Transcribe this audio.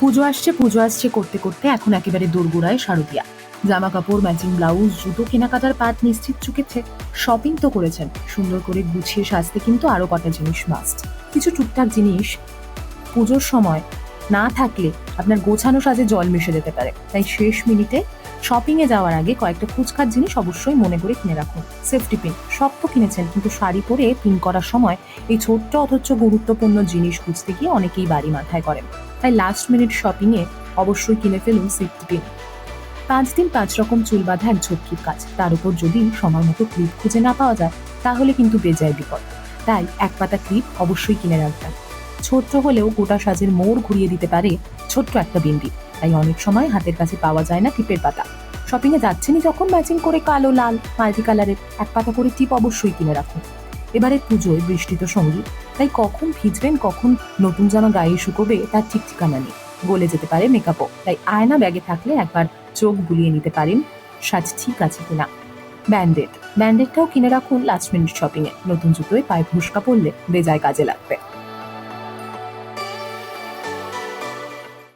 পুজো আসছে পুজো আসছে করতে করতে এখন একেবারে দোরগোড়ায় শারদিয়া। জামা কাপড় ম্যাচিং ব্লাউজ জুতো, কেনাকাটার পাট নিশ্চিত চুকেছে। শপিং তো করেছেন। সুন্দর করে গুছিয়ে সাজতে কিন্তু আরও কটা জিনিস মাস্ট কিছু টুকটাক জিনিস পুজোর সময় না থাকলে আপনার গোছানো সাজে জল মিশে যেতে পারে। তাই শেষ মিনিটে শপিং এ যাওয়ার আগে কয়েকটা ফুচকার জিনিস অবশ্যই মনে করে কিনে রাখুন। সেফটি পিন সব তো কিনেছেন, কিন্তু শাড়ি পরে পিন করার সময় এই ছোট্ট অথচ গুরুত্বপূর্ণ জিনিস খুঁজতে গিয়ে অনেকেই বাড়ি মাথায় করেন। তাই লাস্ট মিনিট শপিং এ অবশ্যই কিনে ফেলুন সেফটি পিন পাঁচ দিন পাঁচ রকম চুল বাঁধা এক ঝক্কির কাজ। তার উপর যদি সময় মতো ক্লিপ খুঁজে না পাওয়া যায়, তাহলে কিন্তু বেজায় বিপদ। তাই এক পাতা ক্লিপ অবশ্যই কিনে রাখবেন। ছোট্ট হলেও গোটা সাজের মোড় ঘুরিয়ে দিতে পারে ছোট্ট একটা বিন্দি। তাই অনেক সময় হাতের কাছে পাওয়া যায় না টিপের পাতা। শপিং এ যাচ্ছেনই যখন ম্যাচিং করে কালো, লাল, মাল্টি কালারের এক পাতা করে টিপ অবশ্যই কিনে রাখুন। এবারে পুজোয় বৃষ্টিত সঙ্গী, তাই কখন ভিজবেন, কখন নতুন জামা গায়ে শুকোবে তার ঠিক ঠিকানা নেই। গলে যেতে পারে মেকআপও তাই আয়না ব্যাগে থাকলে একবার চোখ বুলিয়ে নিতে পারেন সাজ ঠিক আছে কিনা। ব্যান্ডেড ব্যান্ডেডটাও কিনে রাখুন লাস্ট মিনিট শপিং এ। নতুন জুতোয় পায়ে ফুসকা পড়লে বেজায় কাজে লাগবে।